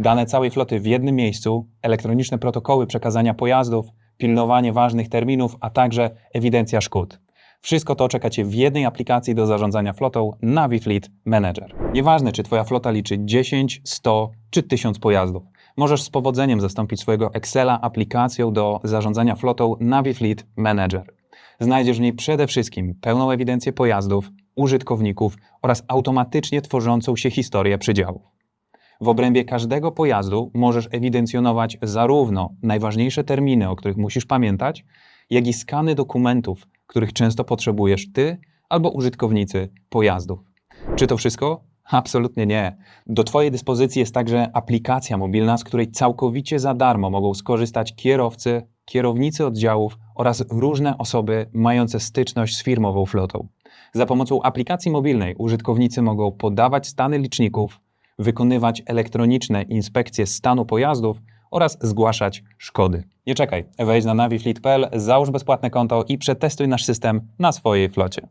dane całej floty w jednym miejscu, elektroniczne protokoły przekazania pojazdów, pilnowanie ważnych terminów, a także ewidencja szkód. Wszystko to czeka Cię w jednej aplikacji do zarządzania flotą NaviFleet Manager. Nieważne, czy Twoja flota liczy 10, 100 czy 1000 pojazdów. Możesz z powodzeniem zastąpić swojego Excela aplikacją do zarządzania flotą NaviFleet Manager. Znajdziesz w niej przede wszystkim pełną ewidencję pojazdów, użytkowników oraz automatycznie tworzącą się historię przydziałów. W obrębie każdego pojazdu możesz ewidencjonować zarówno najważniejsze terminy, o których musisz pamiętać, jak i skany dokumentów, których często potrzebujesz ty albo użytkownicy pojazdów. Czy to wszystko? Absolutnie nie. Do Twojej dyspozycji jest także aplikacja mobilna, z której całkowicie za darmo mogą skorzystać kierowcy, kierownicy oddziałów oraz różne osoby mające styczność z firmową flotą. Za pomocą aplikacji mobilnej użytkownicy mogą podawać stany liczników, wykonywać elektroniczne inspekcje stanu pojazdów oraz zgłaszać szkody. Nie czekaj, wejdź na navifleet.pl, załóż bezpłatne konto i przetestuj nasz system na swojej flocie.